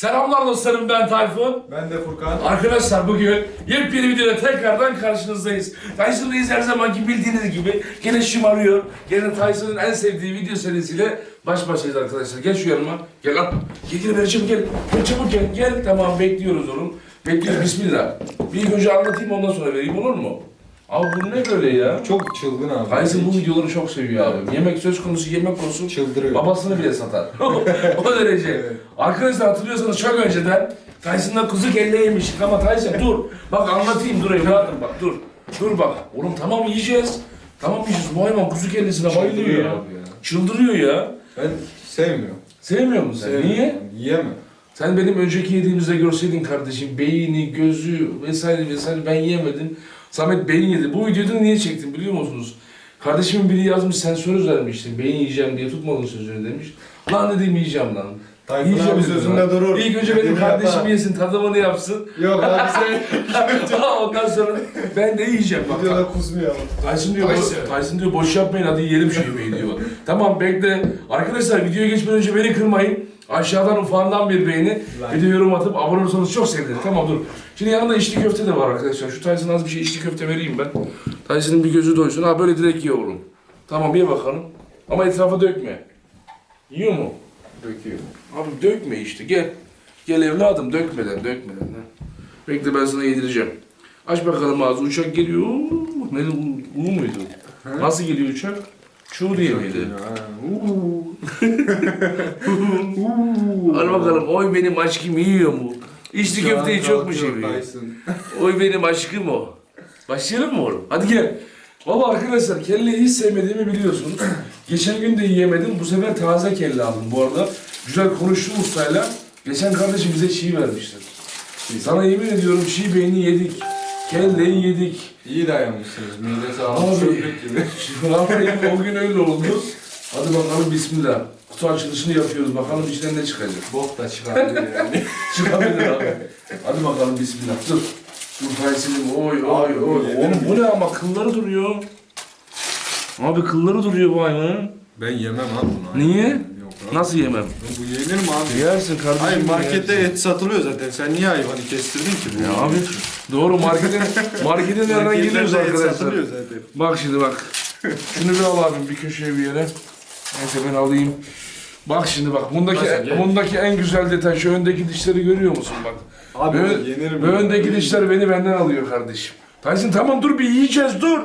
Selamlar dostlarım ben Tayfun. Ben de Furkan. Arkadaşlar bugün yepyeni videoda tekrardan karşınızdayız. Tyson Reis her zamanki bildiğiniz gibi gene şımarıyor. Gene Tyson'ın en sevdiği video serisiyle baş başayız arkadaşlar. Gel şu yanıma. Gel lan. Gel gel Berçem gel. Gel çabuk gel. Gel. Tamam bekliyoruz oğlum. Bekliyoruz. Bismillah. Bir önce anlatayım ondan sonra vereyim olur mu? Abi bu ne böyle ya? Çok çılgın abi. Tyson bu videoları çok seviyor abi. Yemek söz konusu yemek konusu Çıldırıyor. Babasını bile satar. o derece. Arkadaşlar hatırlıyorsanız çok önceden Tyson'da kuzu kelle yemiştik ama Tyson dur. Bak anlatayım dur evladım bak dur. Dur bak. Oğlum tamam yiyeceğiz. Tamam yiyeceğiz. Bu hayvan kuzu kellesine bayılıyor Çıldırıyor ya. abi ya. Çıldırıyor ya. Ben sevmiyorum. Sevmiyor musun sen? Sevmiyorum. Niye? Yiyemem. Sen benim önceki yediğimizde görseydin kardeşim beyni, gözü vesaire vesaire ben yemedim. Samet beyin yedi. Bu videoyu niye çektim biliyor musunuz? Kardeşimin biri yazmış sen söz vermiştin beyin yiyeceğim diye tutmadın sözünü demiş. Lan dedim yiyeceğim lan. Tayfun Yiyeceğim abi sözünde durur. İlk önce benim kardeşim yapar. yesin tadımını yapsın. Yok abi sen Ondan sonra ben de yiyeceğim bak. videoda kusmuyor. Tyson diyor, Tyson. Tyson diyor boş yapmayın hadi yiyelim şu yemeği diyor. tamam bekle. Arkadaşlar videoya geçmeden önce beni kırmayın. Aşağıdan ufağından bir beğeni, Like. bir de yorum atıp abone olursanız çok sevinirim. Tamam dur. Şimdi yanında içli köfte de var arkadaşlar. Şu Tyson'a az bir şey içli köfte vereyim ben. Tyson'ın bir gözü doysun. Ha böyle direkt ye oğlum. Tamam bir bakalım. Ama etrafa dökme. Yiyor mu? Döküyor. Abi dökme işte gel. Gel evladım dökmeden dökmeden. Ha. Bekle ben sana yedireceğim. Aç bakalım ağzı uçak geliyor. Ne U, U muydu? Nasıl geliyor uçak? Çuğ diye miydi? Ha, uuu. Al bakalım oy benim aşkım yiyor mu? İçli köfteyi çok mu seviyor? Oy benim aşkım o. Başlayalım mı oğlum? Hadi gel. Valla arkadaşlar kelleyi hiç sevmediğimi biliyorsunuz. Geçen gün de yiyemedim. Bu sefer taze kelle aldım bu arada. Güzel konuştum ustayla. Geçen kardeşim bize çiğ vermişler. Sana yemin ediyorum çiğ beyni yedik. Kelleyi yedik. İyi dayanmışsınız. Mide sağlık çöplük gibi. Vallahi o gün öyle oldu. Hadi bakalım bismillah. Kutu açılışını yapıyoruz. Bakalım içinden ne çıkacak. Bok da çıkabilir yani. Çıkabilir abi. Hadi bakalım bismillah. Dur. Dur Taysin'im. Oy oy oy. Oğlum bu ne ama kılları duruyor. Abi kılları duruyor bu hayvanın. Ben yemem abi bunu. Niye? Nasıl yemem? Bu yenir mi abi? Yersin kardeşim. Hayır markette yersin. et satılıyor zaten. Sen niye hayvanı kestirdin ki? Bu Ya abi doğru marketin marketin nereden geliyoruz Marketlerde et arkadaşlar. satılıyor zaten. Bak şimdi bak. Şunu bir al abim bir köşeye bir yere. Neyse ben alayım. Bak şimdi bak bundaki Nasıl, gel. bundaki en güzel detay şu öndeki dişleri görüyor musun bak. Abi Böyle- o yenir mi? Bu öndeki dişler beni benden alıyor kardeşim. Tyson tamam dur bir yiyeceğiz dur.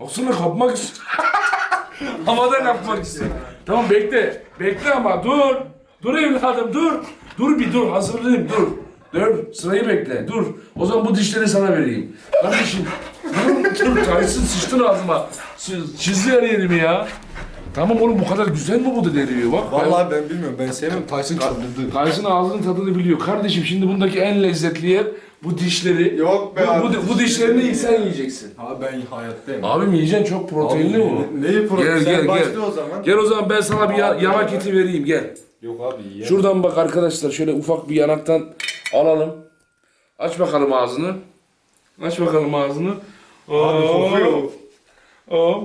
Aslında kapmak istiyor. Havada kapmak istiyor. Tamam bekle. Bekle ama dur. Dur evladım dur. Dur bir dur hazırlayayım dur. Dur sırayı bekle dur. O zaman bu dişleri sana vereyim. Kardeşim dur dur Tyson sıçtın ağzıma. Çizdi her yerimi ya. Tamam oğlum bu kadar güzel mi bu da deriyor bak. ben- Vallahi ben bilmiyorum. Ben sevmem. Tyson çıldırdı. Tyson ağzının tadını biliyor. Kardeşim şimdi bundaki en lezzetli yer bu dişleri. Yok be Bu, abi. bu, bu dişlerini ilk sen yiyeceksin. Abi ben hayattayım. Abim yiyeceksin çok proteinli Abi, bu. ne- Neyi protein? Gel, Sen gel, başla gel. o zaman. Gel o zaman ben sana bir ya- Abi, yanak abi. eti vereyim gel. Yok abi yiyemem. Şuradan bak arkadaşlar şöyle ufak bir yanaktan alalım. Aç bakalım ağzını. Aç bakalım ağzını. Abi kokuyor. Oh.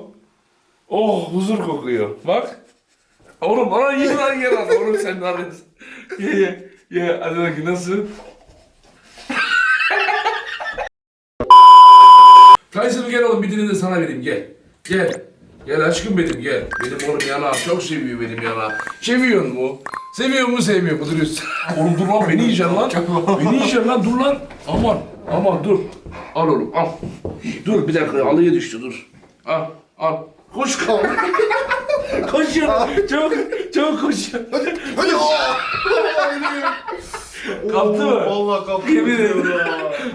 Oh huzur kokuyor. Bak. Oğlum bana ye lan ye lan. Oğlum sen de arıyorsun. Ye ye. Ye hadi bakayım nasıl? Tyson gel oğlum bir dilim de sana vereyim gel. Gel. Gel aşkım benim gel. Benim oğlum yanağım çok seviyor benim yanağım. Seviyor mu? Seviyor mu sevmiyor mu? Duruyorsun. oğlum dur lan beni yiyeceksin lan. beni yiyeceksin lan dur lan. Aman aman dur. Al oğlum al. Dur bir dakika alıya düştü dur. Al al. Koş kal. Koşuyor. Çok çok koşuyor. Hadi Kaptı mı? Vallahi kaptı. Yemin ederim.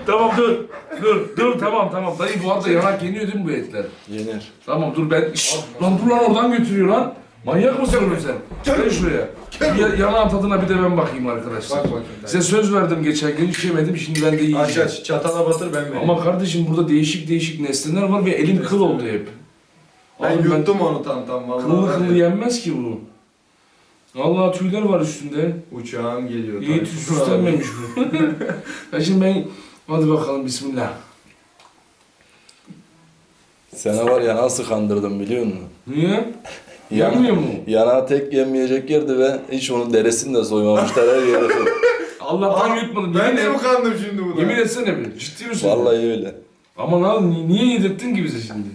Tamam dur. Dur dur tamam tamam. Dayı bu arada yanak yeniyor değil mi bu etler? Yenir. Tamam dur ben... Şşt, lan dur lan oradan götürüyor lan. Manyak mısın oğlum sen? Gel şuraya. Bir yanağın tadına bir de ben bakayım arkadaşlar. Bak bakayım. Size söz verdim geçen gün hiç yemedim şimdi ben de Aç yiyeceğim. aç çatala batır ben vereyim. Ama kardeşim burada değişik değişik nesneler var ve elim kıl oldu hep. ben Abi yuttum onu tam tam vallahi. Kıllı kıllı ya. yenmez ki bu. Allah tüyler var üstünde. Uçağım geliyor. İyi Tayfun süslenmemiş bu. ya şimdi ben... Hadi bakalım bismillah. Sana var ya nasıl kandırdım biliyor musun? Niye? Yanmıyor mu? Yana tek yemeyecek yerdi ve hiç onun derisini de soymamışlar her yeri. Allah Allah'tan yutmadım. Ben de mi kandım şimdi buna? yemin etsene bir. Ciddi misin? Vallahi öyle. Ama lan ni- niye yedirttin ki bize şimdi?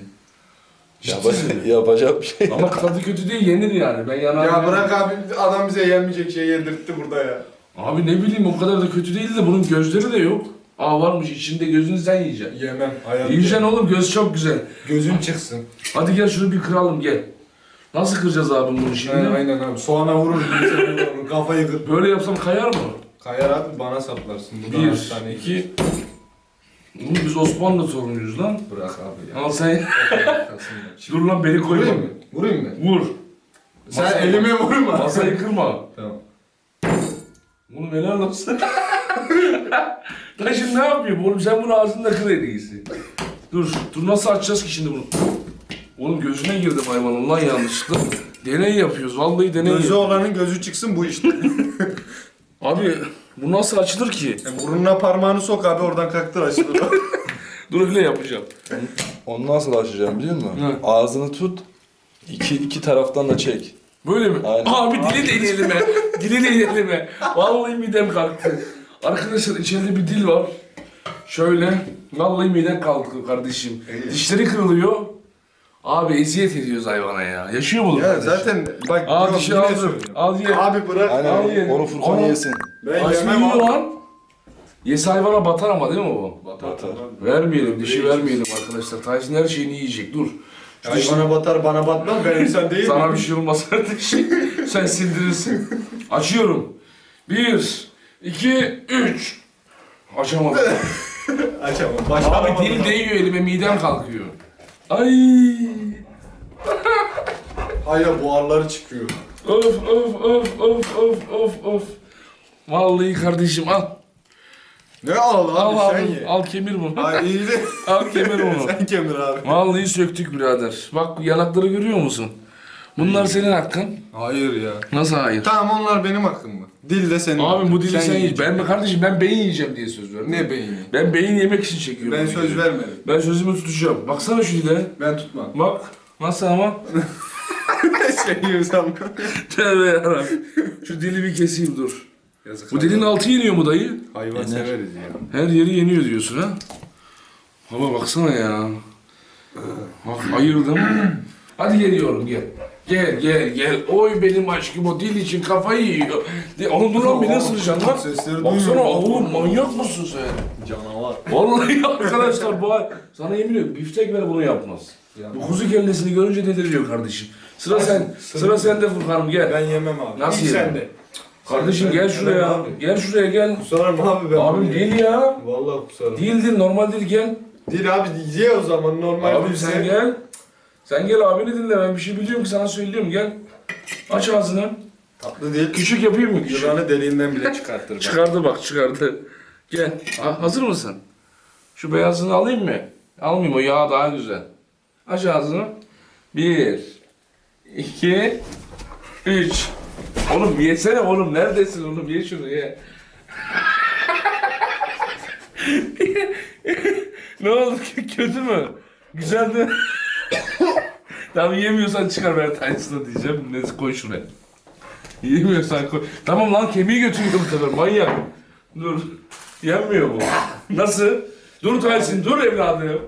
Ciddi? Yapa- yapacak bir şey. Ama tadı kötü değil yenir yani. Ben yanar. Ya bırak abi adam bize yenmeyecek şey yedirtti burada ya. Abi ne bileyim o kadar da kötü değil de bunun gözleri de yok. Aa varmış içinde gözünü sen yiyeceksin. Yemem. Hayat Yiyeceksin oğlum göz çok güzel. Gözüm çıksın. Hadi gel şunu bir kıralım gel. Nasıl kıracağız abi bunu şimdi? Aynen, aynen abi. Soğana vurur. vurur, Kafayı kır. Böyle yapsam kayar mı? Kayar abi bana saplarsın. Bu Bir, hastane. iki... Oğlum biz Osmanlı torunuyuz lan. Bırak abi ya. Al sen... Dur lan beni koyma. Vurayım mı? Vurayım mı? Vur. Sen Masaya- elime vurma. Masayı kırma. Tamam. Oğlum helal olsun. Lan şimdi ne yapıyor? Oğlum sen bunu ağzında kır en iyisi. Dur, dur nasıl açacağız ki şimdi bunu? Oğlum gözüne girdim hayvanın lan yanlışlıkla. Deney yapıyoruz, vallahi deney Gözü yapıyoruz. olanın gözü çıksın bu işte. Abi bu nasıl açılır ki? Yani burnuna parmağını sok abi oradan kalktır açılır. Dur öyle yapacağım. Onu nasıl açacağım biliyor musun? Ne? Ağzını tut. iki, iki taraftan da çek. Böyle mi? Aynen. Abi dili değdi elime. dili değdi elime. Vallahi midem kalktı. Arkadaşlar içeride bir dil var. Şöyle. Vallahi midem kalktı kardeşim. İyi. Dişleri kırılıyor. Abi eziyet ediyoruz hayvana ya. Yaşıyor mu? ya kardeşim? zaten bak Aa yok, dişi yine aldım. Al ye. Abi bırak. Aynen Al ye. onu Furkan Ama- yesin. Ben yemem yiyor abi. lan. Yesi hayvana batar ama değil mi bu? Batar. Batar. Vermeyelim, dişi vermeyelim arkadaşlar. Tyson her şeyini yiyecek. Dur. Hayvana batar bana batmaz ben insan değilim. Sana bir şey olmaz kardeşim. Sen sindirirsin. Açıyorum. Bir, iki, üç. Açamadım. Açamam. Abi Başaramadım. dil değiyor elime, midem kalkıyor. Ay. Hayır buharları çıkıyor. Of of of of of of of. Vallahi kardeşim al. Ne al abi Al sen abi. ye. Al kemir bunu. Ay iyi de. Al kemir bunu. sen kemir abi. Vallahi söktük birader. Bak yanakları görüyor musun? Bunlar senin hakkın. Hayır ya. Nasıl hayır? Tamam onlar benim hakkım mı? Dil de senin. Abi bu dili sen, ye. yiyeceksin. Ben kardeşim ben beyin yiyeceğim diye söz verdim. Ne beyni? Ben beyin yemek için çekiyorum. Ben bu söz videoyu. vermedim. Ben sözümü tutacağım. Baksana şu dile. Ben tutmam. Bak. Nasıl ama? şey yiyorsam. Tövbe yarabbim. Şu dili bir keseyim dur. Yazık Bu dilin altı yeniyor mu dayı? Hayvan Yener. severiz ya. Her yeri yeniyor diyorsun ha? Ama baksana ya. Bak ayırdım. Hadi geliyorum gel. Gel gel gel. Oy benim aşkım o dil için kafayı yiyor. De, oğlum dur lan beni ısıracaksın lan. Sesleri Baksana duyuyorum. oğlum manyak mısın sen? Canavar. Vallahi arkadaşlar bu sana yemin ediyorum biftek ver bunu yapmaz. Ya. Bu kuzu kellesini görünce deliriyor kardeşim. Sıra sen, sıra sende Furkan'ım gel. Ben yemem abi. Nasıl İlk yemem? sende. Kardeşim gel şuraya. Abi. Gel şuraya gel. Kusarım abi ben. Abim bunu değil ya. Vallahi kusarım. Değil değil normal değil gel. Değil abi ye o zaman normal. Abim değil. sen gel. Sen gel abini dinle ben bir şey biliyorum ki sana söylüyorum gel. Aç ağzını. Tatlı değil. Küçük yapayım mı küçük? Yılanı deliğinden bile çıkartır. bak. Çıkardı bak çıkardı. Gel. Ha, hazır mısın? Şu beyazını alayım mı? Almayayım o yağ daha güzel. Aç ağzını. Bir. iki, Üç. Oğlum yesene oğlum neredesin oğlum ye şunu ye. ne oldu kötü mü? Güzeldi. tamam yemiyorsan çıkar ben Tyson'a diyeceğim. Neyse koy şuraya. Yemiyorsan koy. Tamam lan kemiği götürüyor bu sefer manyak. Dur. Yenmiyor bu. Nasıl? Dur Tyson dur evladım.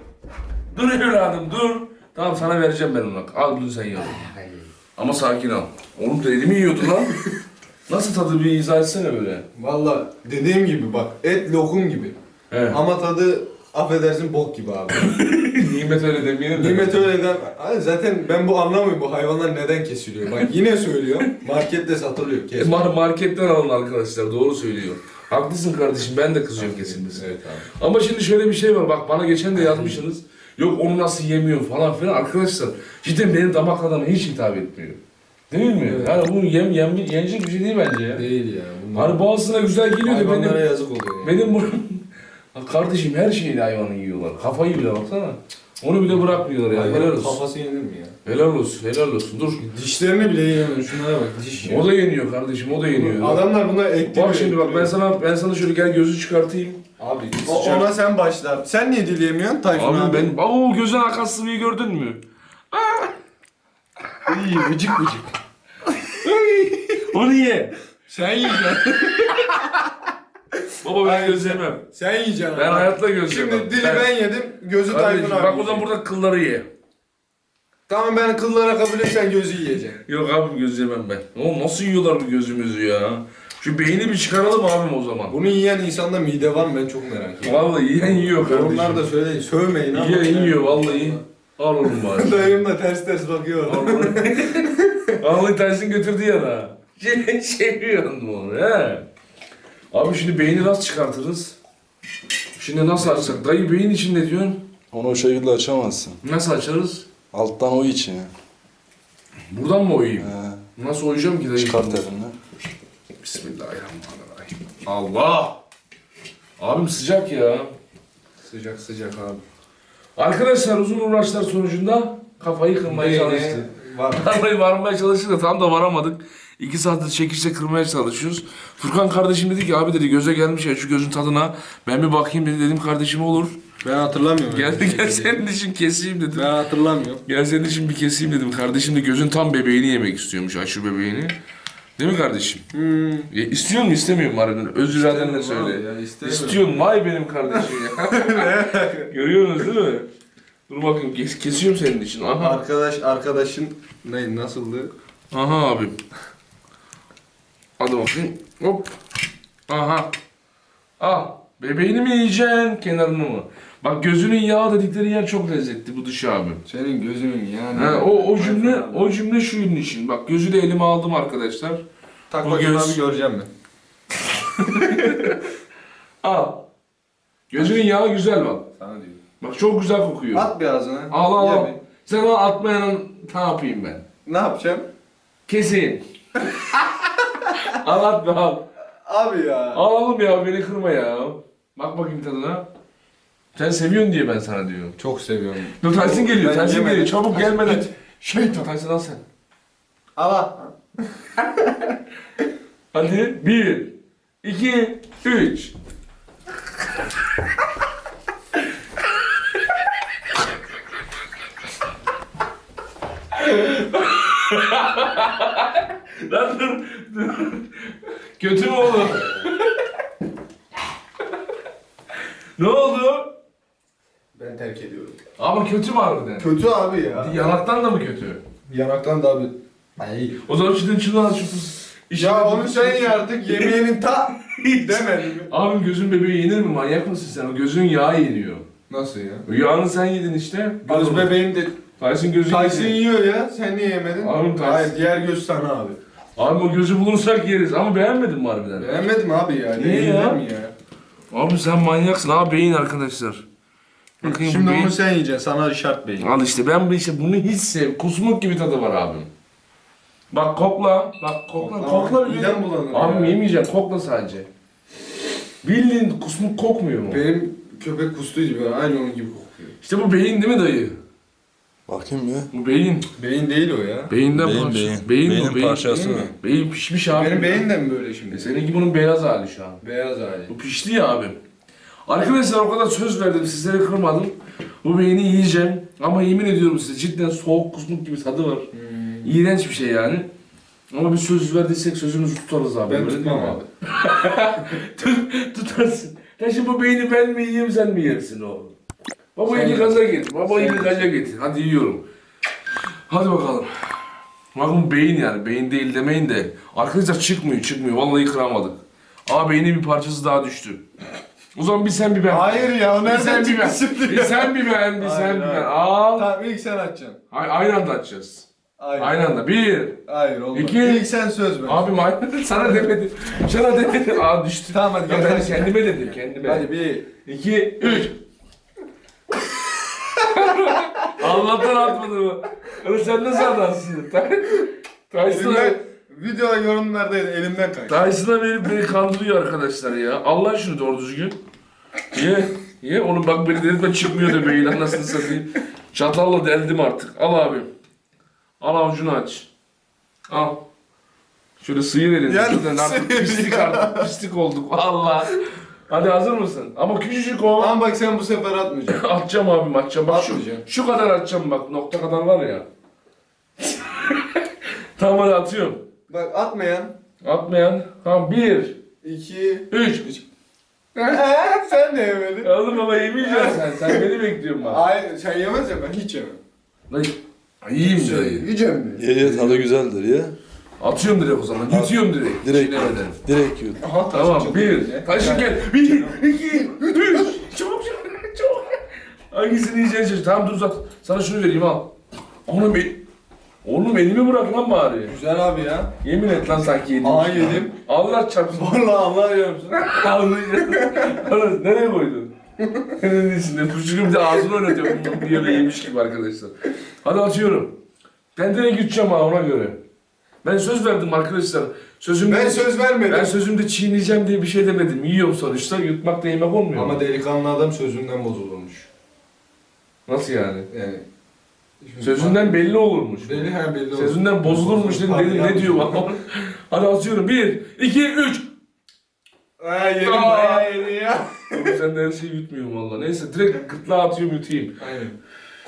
Dur evladım dur. Tamam sana vereceğim ben onu. Al bunu sen ye. Ama sakin ol. Oğlum da elimi yiyordu lan. Nasıl tadı bir izah etsene böyle. Valla dediğim gibi bak et lokum gibi. He. Ama tadı affedersin bok gibi abi. Nimet öyle demeyelim de. Nimet öyleden Abi zaten ben bu anlamıyorum bu hayvanlar neden kesiliyor. Bak yine söylüyorum markette satılıyor E, mar- marketten alın arkadaşlar doğru söylüyor. Haklısın kardeşim ben de kızıyorum kesilmesi. Evet abi. Ama şimdi şöyle bir şey var bak bana geçen de yazmışsınız. Yok onu nasıl yemiyor falan filan arkadaşlar. Cidden benim damak tadıma hiç hitap etmiyor. Değil mi? Evet. Yani bu yem, yem, yenecek bir şey değil bence ya. Değil ya. Bunlar Hani bazısına güzel geliyor da benim, yazık oluyor. Yani. benim bu... kardeşim her şeyi hayvanı yiyorlar. Kafayı bile baksana. Onu bile bırakmıyorlar ya. Helal olsun. kafası yenir mi ya? Helal olsun, helal olsun. Dur. Dişlerini bile yiyemiyor. Şunlara bak diş. O da yeniyor kardeşim, o da yeniyor. Adamlar buna ekli Bak şimdi bak ben sana ben sana şöyle gel gözü çıkartayım. Abi o, ona sen başla. Sen niye dil yemiyorsun Tayfun Abi, abi? ben Oo gözün akan sıvıyı gördün mü? İyi vıcık vıcık. Onu ye. Sen yiyeceksin. Baba ben Hayır, göz sen- yemem. Sen yiyeceksin. Ben abi. hayatta göz Şimdi yemem. dili Ben- ben, yedim, gözü Kardeşim, Tayfun abi bak o zaman yiyecek. burada kılları ye. Tamam ben kıllara kabulüm sen gözü yiyeceksin. Yok abim göz yemem ben. Oğlum nasıl yiyorlar bu gözümüzü ya? Şu beyni bir çıkaralım abim o zaman. Bunu yiyen insanda mide var mı ben çok merak ediyorum. Vallahi yiyen yiyor kardeşim. Onlar da söyleyin, sövmeyin ama. Yiyen yiyor vallahi. Al oğlum bari. Dayım da ters ters bakıyor. Vallahi tersin götürdü ya da. Şey, seviyorsun mu onu he? Abi şimdi beyni nasıl çıkartırız? Şimdi nasıl açsak? Dayı beyin için ne diyorsun? Onu o şekilde açamazsın. Nasıl açarız? Alttan o içine. Buradan mı oyayım? He, Nasıl oyacağım ki dayı? çıkart. Allah! Abim sıcak ya. sıcak sıcak abi. Arkadaşlar uzun uğraşlar sonucunda kafayı kırmaya çalıştı. Var. Kafayı varmaya çalıştık da tam da varamadık. İki saattir çekişle kırmaya çalışıyoruz. Furkan kardeşim dedi ki abi dedi göze gelmiş ya şu gözün tadına. Ben bir bakayım dedi dedim kardeşim olur. Ben hatırlamıyorum. Gel öyle bir gel şey. senin için keseyim dedim. Ben hatırlamıyorum. Gel senin için bir keseyim dedim. Kardeşim de gözün tam bebeğini yemek istiyormuş aşı bebeğini. Değil mi kardeşim? Hmm. Ya, istiyor mu istemiyor mu harbiden? Öz iradenle söyle. Ya. İstiyorum vay benim kardeşim ya. Görüyorsunuz değil mi? Dur bakayım kes, kesiyorum senin için. Aha. Arkadaş arkadaşın ne nasıldı? Aha abim. Hadi bakayım. Hop. Aha. Al. Bebeğini mi yiyeceksin kenarını mı? Bak gözünün yağı dedikleri yer çok lezzetli bu dışı abi. Senin gözünün yani. Ha, o, o cümle o cümle şunun için. Bak gözü de elime aldım arkadaşlar. tak bu bakayım göz- abi göreceğim ben. Al. Gözünün yağı güzel bak. Sana diyorum. Bak çok güzel kokuyor. At bir ağzına. Al al Ye al. bir. Sen al atmayanın ne yapayım ben? Ne yapacağım? Keseyim. al at be al. Abi ya. Al oğlum ya beni kırma ya. Bak bakayım tadına. Sen seviyorsun diye ben sana diyorum. Çok seviyorum. Dur Tyson geliyor, Ben Tyson yemedim. geliyor. Çabuk Tyson, gelmeden. git. Şeytan. Tyson al sen. Ama Hadi. Bir, iki, üç. Lan dur, dur. Kötü mü oldu? ne oldu? Ben terk ediyorum. Ama kötü mü harbiden? Kötü abi ya. Yanaktan da mı kötü? Yanaktan da abi. Ay. O zaman şimdi şunu al. Ya onu sen ye artık yemeğinin ta demedin mi? Abim gözün bebeği yenir mi? Manyak mısın sen? O gözün yağı yeniyor. Nasıl ya? Yağını sen yedin işte. Göz bebeğim de Tyson gözü Tyson yedi. yiyor ya. Sen niye yemedin? Abi Tyson- Hayır diğer göz sana abi. Abi o gözü bulursak yeriz ama beğenmedin mi harbiden? Beğenmedim abi ya. Niye ya? mi ya? Abi sen manyaksın abi beyin arkadaşlar. Bakayım Şimdi onu sen yiyeceksin. Sana şart beyin. Al işte ben bu işte bunu hiç sev. Kusmuk gibi tadı var abim. Bak kokla. Bak kokla. Kokla. Kokla bir. Midem bulanır Abim ya. yemeyeceğim. Kokla sadece. Bildiğin kusmuk kokmuyor mu? Benim köpek kustuğu gibi aynı onun gibi kokuyor. İşte bu beyin değil mi dayı? Bakayım bir. Bu beyin. Beyin değil o ya. Beyinden Beyin, parça. beyin. Beyin Beynin bu beyin. parçası Beyin, mi? beyin pişmiş abi. Benim beyin de mi böyle E şimdi? Seninki bunun beyaz hali şu an. Beyaz hali. Bu pişti ya abi. Arkadaşlar o kadar söz verdim sizlere kırmadım. Bu beyni yiyeceğim. Ama yemin ediyorum size cidden soğuk kusmuk gibi tadı var. Hmm. İğrenç bir şey yani. Ama bir söz verdiysek sözümüzü tutarız abi. Ben öyle tutmam abi. Tut- Tutarsın. Ya şimdi bu beyni ben mi yiyeyim sen mi yersin oğlum? Baba ye. gaza getir. Baba ye. gaza getir. Hadi yiyorum. Hadi bakalım. Bakın beyin yani. Beyin değil demeyin de. Arkadaşlar çıkmıyor çıkmıyor. Vallahi kıramadık. Aa beynin bir parçası daha düştü. O zaman bir sen bir ben. Hayır ya o Bir sen nereden bir ben. çıktı şimdi Bir ya? sen bir ben. Bir Hayır, sen bir hayır. ben. Al. Tamam ilk sen açacaksın. Ay- Aynı anda açacağız. Hayır. Aynı anda. Bir. Hayır olmaz. İki. İlk sen söz ver. Abim aynı. Sana demedim. Sana demedim. Aa düştü. Tamam hadi Ya gel. ben kendime dedim. Kendime. Hadi bir. İki, üç. Allah'tan atmadı bu. Oğlum sen nasıl adamsın? Tyson'a Elimden, video yorumlardaydı elimden kaçtı. Tyson'a verip beni kandırıyor arkadaşlar ya. Allah şunu doğru düzgün. Ye. Ye. Oğlum bak beni delirtme çıkmıyor da beyin anasını satayım. Çatalla deldim artık. Al abi. Al avucunu aç. Al. Şöyle sıyır elini. Yani Şuradan artık pislik artık pislik olduk. Allah. Hadi hazır mısın? Ama küçücük o. Ama bak sen bu sefer atmayacaksın. Atacağım abim atacağım. Bak şu, Atmayacağım. şu kadar atacağım bak. Nokta kadar var ya. tamam hadi atıyorum. Bak atmayan. Atmayan. Tamam bir, iki. üç. sen de yemedin. Oğlum ama yemeyeceksin sen. Sen beni bekliyorsun bak. Hayır sen yemez ya ben hiç yemem. Lan yiyeyim diyor. Yiyeceğim mi? Ye ye tadı güzeldir ya. Atıyorum direkt o zaman. Yutuyorum direkt. Direkt. Çiğnemeden. Direkt yut. Aha, Tamam bir. Taşın gel. Bir, iki, üç. Çabuk çabuk çabuk. Hangisini şaşır. Tamam dur uzat. Sana şunu vereyim al. Oğlum el... Oğlum elimi bırak lan bari. Güzel abi ya. Yemin et lan sanki yedim. Aa yedim. Allah çarpsın. Vallahi Allah yiyorsun. Anlayacağım. Nereye koydun? Senin içinde. Bir de ağzını oynatıyor. diye de yemiş gibi arkadaşlar. Hadi atıyorum. Ben direkt gideceğim ha ona göre. Ben söz verdim arkadaşlar. Sözümde, Ben söz vermedim. ben sözümde çiğneyeceğim diye bir şey demedim. Yiyorum sonuçta. Yutmak da yemek olmuyor. Ama delikanlı adam sözünden bozulurmuş. Nasıl yani? Yani. Sözünden belli olurmuş. Belli ha belli olur. Sözünden bozulurmuş dedim. Dedim ne diyor bak. Hadi atıyorum. Bir, iki, üç. Ha yedim Aa. bayağı yedi ya. Sen de her şeyi yutmuyorum valla. Neyse direkt gırtlağa atıyorum yutayım. Aynen.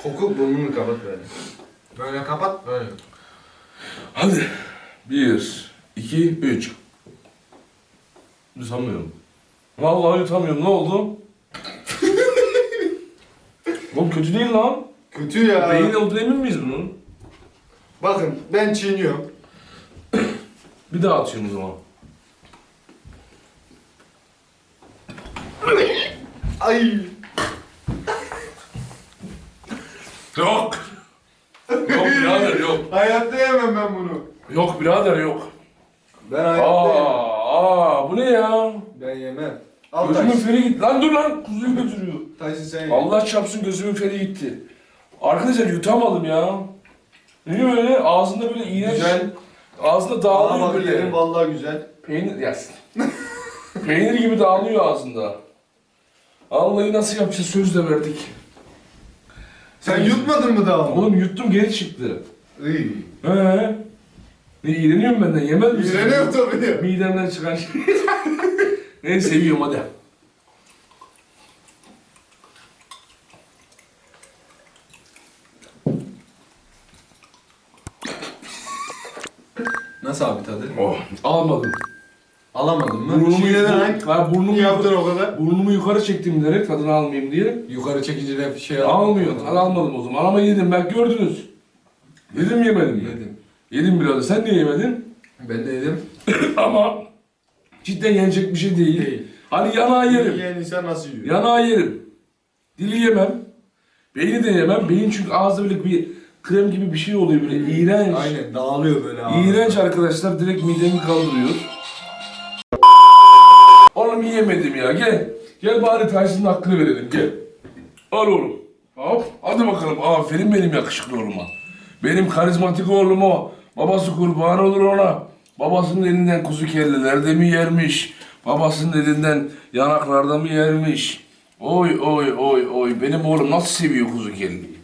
Koku burnunu kapat böyle. Böyle kapat böyle. Hadi. Bir, iki, üç. Yutamıyorum. Vallahi yutamıyorum. Ne oldu? Oğlum kötü değil lan. Kötü ya. Beyin olduğunu emin miyiz bunun? Bakın ben çiğniyorum. Bir daha atıyorum o zaman. Ay. Yok. Yok birader yok. Hayatta yemem ben bunu. Yok birader yok. Ben hayatta yemem. Aa, aa bu ne ya? Ben yemem. Al Gözümün Taş. feri gitti. Lan dur lan kuzuyu götürüyor. Taşı sen ye. Allah çarpsın gözümün feri gitti. Arkadaşlar yutamadım ya. Niye böyle ağzında böyle iğrenç. Güzel. Ağzında Aa dağılıyor bak böyle. yerim vallahi güzel. Peynir yersin. Peynir gibi dağılıyor ağzında. Vallahi nasıl yapacağız söz de verdik. Sen yutmadın mı daha? Oğlum yuttum geri çıktı. İyi. He. Ne iğreniyorum benden yemez misin? İğreniyor tabii. Midemden çıkan şey. Neyse seviyorum hadi. Nasıl abi tadı? Oh, almadım. Alamadın mı? Burnumu, Şimdi neden hangi? ha, burnumu, yaptın o kadar? burnumu yukarı çektim direkt tadını almayayım diye. Yukarı çekince de şey Almıyor, tad almadım o zaman ama yedim bak gördünüz. Yedim yemedim mi? Yedim. Yedim biraz. Sen niye yemedin? Ben de yedim. ama cidden yenecek bir şey değil. Değil. Hani yanağı yerim. Yiyen insan nasıl yiyor? Yanağı yerim. Dili yemem. Beyni de yemem. Beyin çünkü ağızda böyle bir krem gibi bir şey oluyor böyle iğrenç. Aynen dağılıyor böyle abi. İğrenç arkadaşlar direkt midemi kaldırıyor. Oğlum yiyemedim ya gel. Gel bari Tyson'ın hakkını verelim gel. Al oğlum. Hop hadi bakalım aferin benim yakışıklı oğluma. Benim karizmatik oğlum o. Babası kurban olur ona. Babasının elinden kuzu kellelerde mi yermiş? Babasının elinden yanaklarda mı yermiş? Oy oy oy oy benim oğlum nasıl seviyor kuzu kelleyi?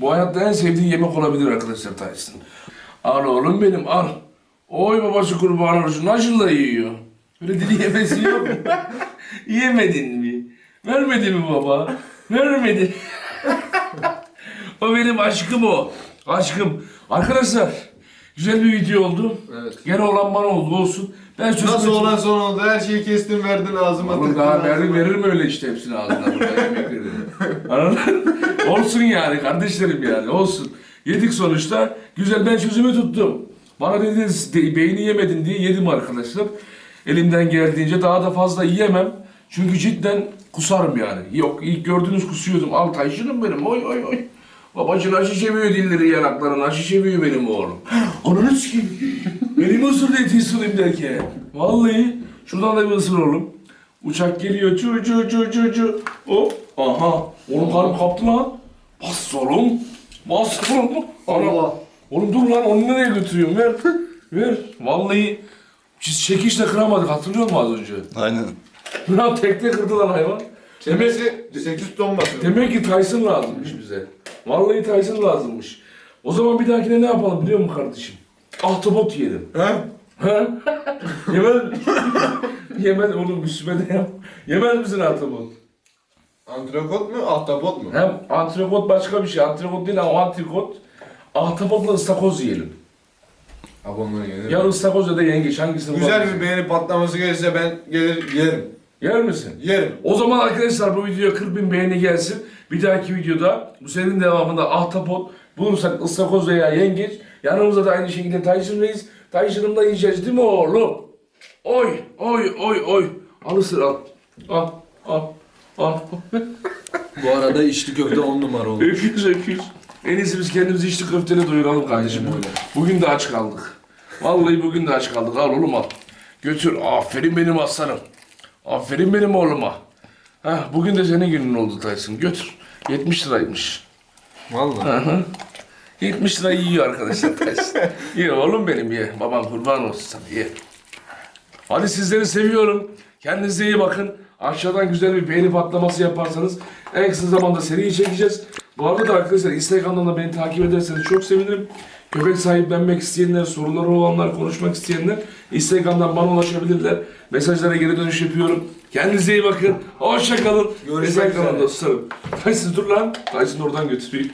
Bu hayatta en sevdiği yemek olabilir arkadaşlar Tyson. Al oğlum benim al. Oy babası kurban olsun nasıl yiyor. Öyle dili yemesi yok? Yemedin mi? Vermedi mi baba? Vermedi. o benim aşkım o. Aşkım. Arkadaşlar güzel bir video oldu. Evet. Gene olan bana oldu olsun. Ben sözümü Nasıl olan son oldu? Her şeyi kestin verdin ağzıma Oğlum daha verdim veririm öyle işte hepsini ağzına? Olsun yani kardeşlerim yani olsun. Yedik sonuçta. Güzel ben sözümü tuttum. Bana dediniz de- beyni yemedin diye yedim arkadaşlar. Elimden geldiğince daha da fazla yiyemem. Çünkü cidden kusarım yani. Yok ilk gördüğünüz kusuyordum. Al taşınım benim oy oy oy. Babacın aşı çeviyor dilleri yanaklarına aşı çeviyor benim oğlum. Ananı sikeyim. Benim ısırdı eti ısırayım derken. Vallahi şuradan da bir ısır oğlum. Uçak geliyor çu çu çu çu çu. Hop. Aha. Oğlum karım kaptı lan. Bas oğlum. Bas oğlum. Ana. Allah. Oğlum dur lan onu nereye götürüyorsun ver. ver. Vallahi biz çekişle kıramadık hatırlıyor musun az önce? Aynen. Lan tekte kırdı lan hayvan. Demek, Çenesi 8 ton basıyor. demek ki Tyson lazımmış bize. Vallahi Tyson lazımmış. O zaman bir dahakine ne yapalım biliyor musun kardeşim? Ahtapot yiyelim. He? Ha? Yemez Yemez oğlum üstüme de yap. Yemez misin ahtapot? Antrikot mu? Ahtapot mu? Hem antrikot başka bir şey. Antrikot değil ama antrikot. Ahtapotla ıstakoz yiyelim. Abonları gelir. Ya ıstakoz ya da yengeç hangisini Güzel bir beğeni patlaması gelirse ben gelir yerim. Yer misin? Yerim. O zaman arkadaşlar bu videoya 40 bin beğeni gelsin. Bir dahaki videoda bu serinin devamında ahtapot, bulursak ıstakoz veya yengeç. Yanımızda da aynı şekilde Tyson Reis. Tyson'ımda yiyeceğiz değil mi oğlum? Oy, oy, oy, oy. Al ısır al. Al, al, al. Bu arada içli köfte 10 numara oldu. öküz, öküz. En iyisi biz kendimizi içli köfteyle doyuralım kardeşim. Aynen öyle. Bugün de aç kaldık. Vallahi bugün de aç kaldık. Al oğlum al. Götür. Aferin benim aslanım. Aferin benim oğluma. Heh, bugün de senin günün oldu Tyson. Götür. 70 liraymış. Vallahi. 70 lira yiyor arkadaşlar Tyson. ye oğlum benim ye. Babam kurban olsun sana ye. Hadi sizleri seviyorum. Kendinize iyi bakın. Aşağıdan güzel bir beğeni patlaması yaparsanız en kısa zamanda seriyi çekeceğiz. Bu arada da arkadaşlar Instagram'dan da beni takip ederseniz çok sevinirim. Köpek sahiplenmek isteyenler, soruları olanlar, konuşmak isteyenler Instagram'dan bana ulaşabilirler. Mesajlara geri dönüş yapıyorum. Kendinize iyi bakın. Hoşçakalın. Görüşmek Instagram'da üzere. dostlarım. Tyson dur lan. Tyson oradan götüreyim.